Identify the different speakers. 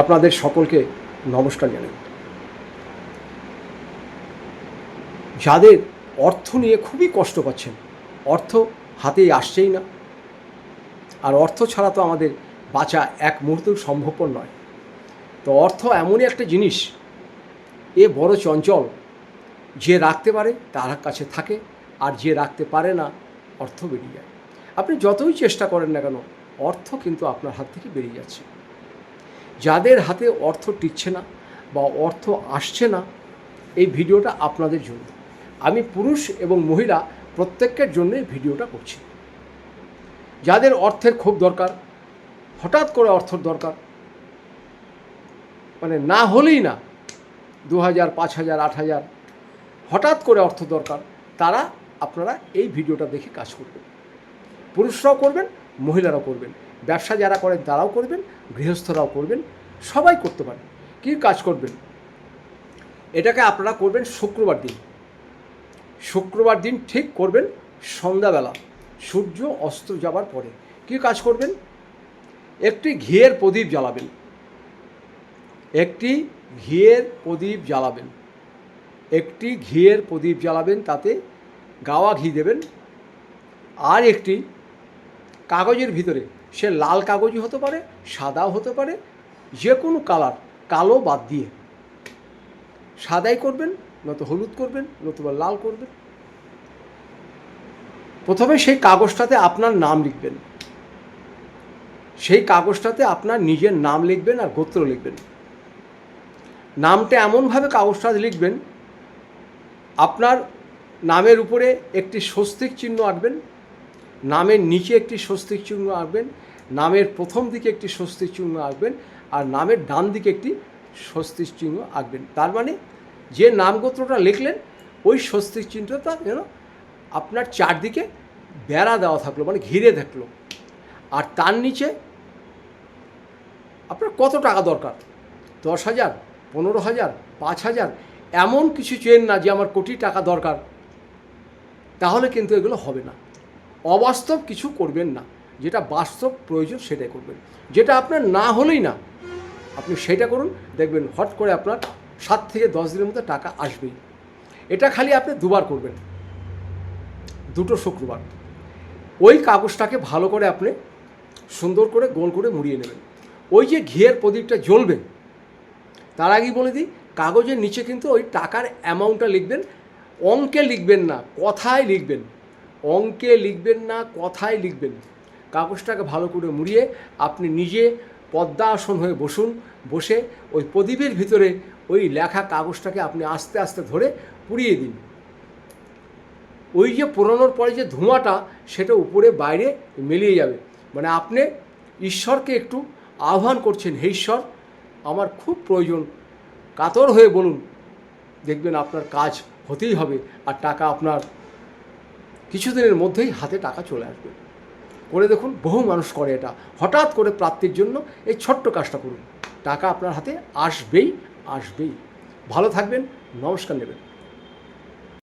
Speaker 1: আপনাদের সকলকে নমস্কার জানাই। যাদের অর্থ নিয়ে খুবই কষ্ট পাচ্ছেন, অর্থ হাতেই আসছেই না। আর অর্থ ছাড়া তো আমাদের বাঁচা এক মুহূর্তেও সম্ভবপর নয়। তো অর্থ এমনই একটা জিনিস, এ বড় চঞ্চল, যে রাখতে পারে তার কাছে থাকে, আর যে রাখতে পারে না, অর্থ বেরিয়ে যায়। আপনি যতই চেষ্টা করেন না কেন, অর্থ কিন্তু আপনার হাত থেকে বেরিয়ে যাচ্ছে। যাদের হাতে অর্থ টিকছে না বা অর্থ আসছে না, এই ভিডিওটা আপনাদের জন্য। আমি পুরুষ এবং মহিলা প্রত্যেকের জন্য ভিডিওটা করছি। যাদের অর্থের খুব দরকার, হঠাৎ করে অর্থর দরকার মানে না হলেই না দু হাজার পাঁচ হাজার আট হাজার হঠাৎ করে অর্থ দরকার, তারা আপনারা এই ভিডিওটা দেখে কাজ করবেন। পুরুষরাও করবেন, মহিলারাও করবেন। ব্যবসা যারা করেন তারাও করবেন, গৃহস্থরাও করবেন, সবাই করতে পারেন কী কাজ করবেন? এটাকে আপনারা করবেন শুক্রবার দিন। শুক্রবার দিন ঠিক করবেন সন্ধ্যাবেলা। সূর্য অস্ত যাবার পরে। কী কাজ করবেন? একটি ঘিয়ের প্রদীপ জ্বালাবেন। একটি ঘিয়ের প্রদীপ জ্বালাবেন। একটি ঘিয়ের প্রদীপ জ্বালাবেন, তাতে গাওয়া ঘি দেবেন। আর একটি কাগজের ভিতরে সে লাল কাগজই হতে পারে, সাদাও হতে পারে, যে কোনো কালার, কালো বাদ দিয়ে। সাদাই করবেন, নয়তো হলুদ করবেন, নতুবা লাল করবেন। প্রথমে সেই কাগজটাতে আপনার নাম লিখবেন। সেই কাগজটাতে আপনার নিজের নাম লিখবেন আর গোত্র লিখবেন। নামটা এমনভাবে কাগজটাতে লিখবেন, আপনার নামের উপরে একটি স্বস্তিক চিহ্ন আঁকবেন নামের নিচে একটি স্বস্তিক চিহ্ন আঁকবেন, নামের প্রথম দিকে একটি স্বস্তিক চিহ্ন আঁকবেন, আর নামের ডান দিকে একটি স্বস্তিক চিহ্ন আঁকবেন। তার মানে যে নামগোত্রটা লিখলেন, ওই স্বস্তিক চিহ্নটা যেন আপনার চারদিকে বেড়া দেওয়া থাকল মানে ঘিরে থাকল। আর তার নিচে আপনার কত টাকা দরকার? দশ হাজার, পনেরো হাজার, পাঁচ হাজার, এমন কিছু চেন না যে আমার কোটি টাকা দরকার। তাহলে কিন্তু এগুলো হবে না। অবাস্তব কিছু করবেন না। যেটা বাস্তব প্রয়োজন সেটাই করবেন। যেটা আপনার না হলেই না, আপনি সেটা করুন, দেখবেন হট করে আপনার সাত থেকে দশ দিনের মধ্যে টাকা আসবেই। এটা খালি আপনি দুবার করবেন। দুটো শুক্রবার। ওই কাগজটাকে ভালো করে আপনি সুন্দর করে গোল করে মুড়িয়ে নেবেন। ওই যে ঘিয়ের প্রদীপটা জ্বলবে, তার আগেই বলে দিই, কাগজের নিচে কিন্তু ওই টাকার অ্যামাউন্টটা লিখবেন, অঙ্কে লিখবেন না, কথায় লিখবেন। অঙ্কে লিখবেন না, কথায় লিখবেন কাগজটাকে ভালো করে মুড়িয়ে আপনি নিজে পদ্মাসন হয়ে বসুন, বসে ওই প্রদীপের ভিতরে ওই লেখা কাগজটাকে আপনি আস্তে আস্তে ধরে পুড়িয়ে দিন। ওই যে পোড়ানোর পরে যে ধোঁয়াটা, সেটা উপরে বাইরে মিলিয়ে যাবে। মানে আপনি ঈশ্বরকে একটু আহ্বান করছেন, হে ঈশ্বর, আমার খুব প্রয়োজন। কাতর হয়ে বলুন, দেখবেন আপনার কাজ হতেই হবে আর টাকা আপনার কিছুদিনের মধ্যেই হাতে টাকা চলে আসবে। করে দেখুন, বহু মানুষ করে এটা। হঠাৎ করে প্রাপ্তির জন্য এই ছোট্ট কাজটা করুন। টাকা আপনার হাতে আসবেই আসবেই। ভালো থাকবেন, নমস্কার নেবেন।